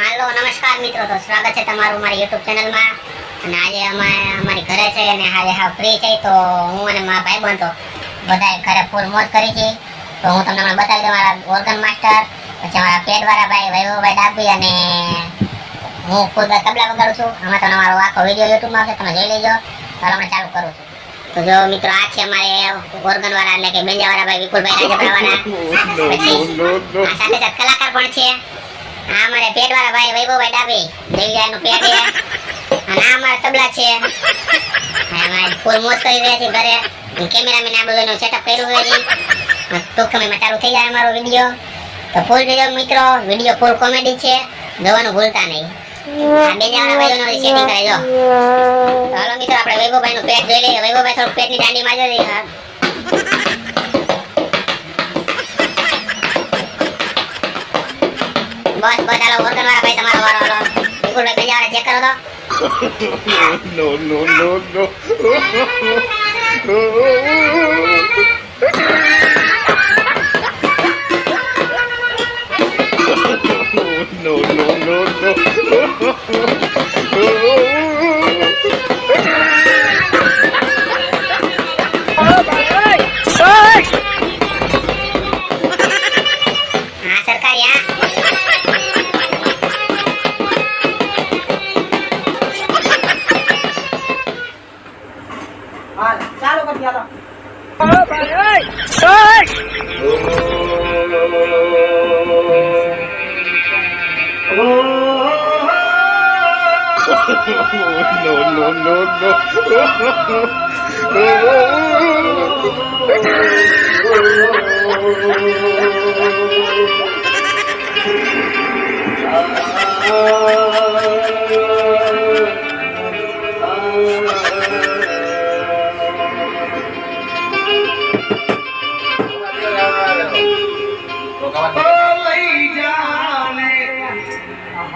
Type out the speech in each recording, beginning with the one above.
હાલો નમસ્કાર મિત્રો. તો સ્વાગત છે તમારું મારી યુટ્યુબ ચેનલમાં અને આજે અમે અમારી ઘરે છે અને આજે હા ફ્રી છે. તો હું અને મારા ભાઈ બંધો બધાએ ઘરે ફૂલ મોજ કરી છે. તો હું તમને હમણાં બતાવી દઉં મારા ઓર્ગન માસ્ટર પછી અમારા પેટવાળા ભાઈ વૈભવભાઈ ડાબી અને હું ખુદ તબલા વગાડું છું. આમાં તમને મારો આખો વીડિયો યુટ્યુબમાં આવશે તમે જોઈ લેજો. ચાલો હમણાં ચાલુ કરું છું. તો જો મિત્રો આ છે અમારે ઓર્ગન વાળા એટલે કે બેંજાવાળા ભાઈ વિપુલભાઈ રાજપરાવાળા પછી સાથે સાથે કલાકાર પણ છે. આ અમારે પેટ વાળા ભાઈ વૈભવભાઈ ડાબી. દેવીજાનું પેટ છે. અને આ અમારા તબલા છે. ફૂલ મોજ કરી રહ્યા છે ઘરે. કેમેરામેન આ બધું સેટઅપ કર્યું હોય છે. તો ટૂંક સમયમાં ચાલુ થઈ જાય અમારો વીડિયો. તો ફૂલ જોજો મિત્રો, વીડિયો ફૂલ કોમેડી છે. જોવાનું ભૂલતા નહીં. આ બેજાવાળા ભાઈઓનો સેટિંગ કરે, જો. હાલો મિત્રો, આપણે વૈભવભાઈનું પેટ જોઈ લઈએ. વૈભવભાઈ થોડું પેટની દાંડી મારી. બસ બસ હાલો ઓર્ગન વાળા ભાઈ તમારો વારો હાલો વિપુલભાઈ બેજાવાળા ચેક કરો તો no, no, no, no. no, no, no, no. હા સરકારી હા no, no, no, no. મારી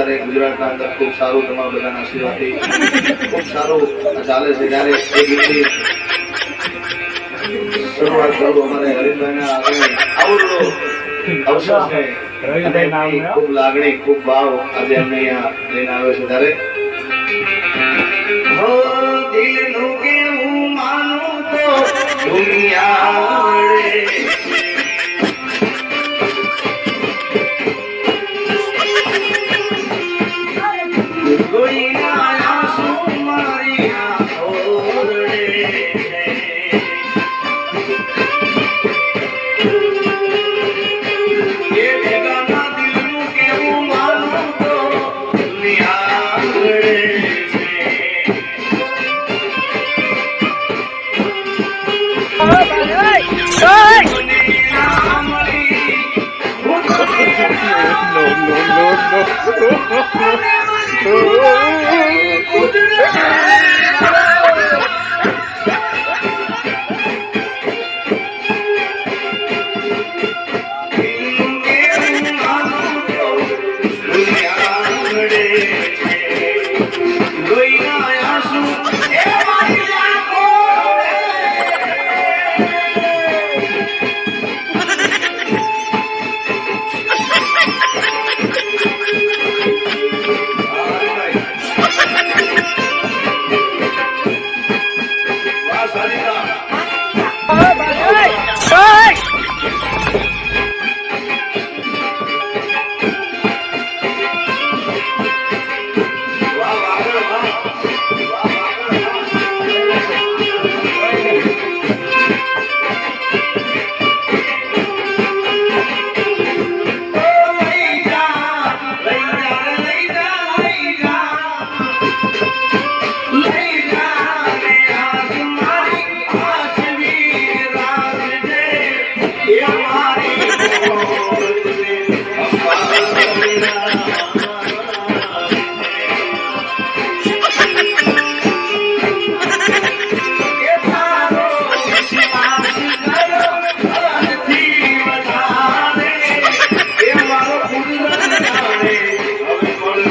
અત્યારે ગુજરાતના અંદર ખૂબ સારું તમારા બધાના આશીર્વાદથી ખૂબ સારું ચાલે છે. ત્યારે એ ગીતની શરૂઆત કરું અમારે હરીશભાઈના આગળ. આવડો અવસર છે. ખૂબ લાગણી ખૂબ ભાવ આજે અમને અહીંયા લઈને આવ્યો છે. ત્યારે હો દિલનું કેવું માનું તો દુનિયા તને ના no, no,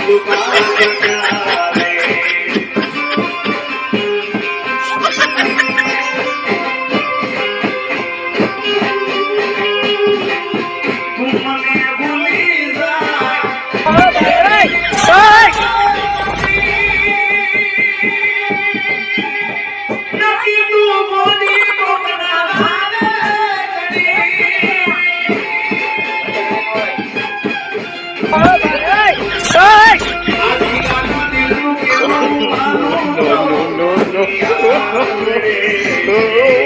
Kalika oh, oh, oh,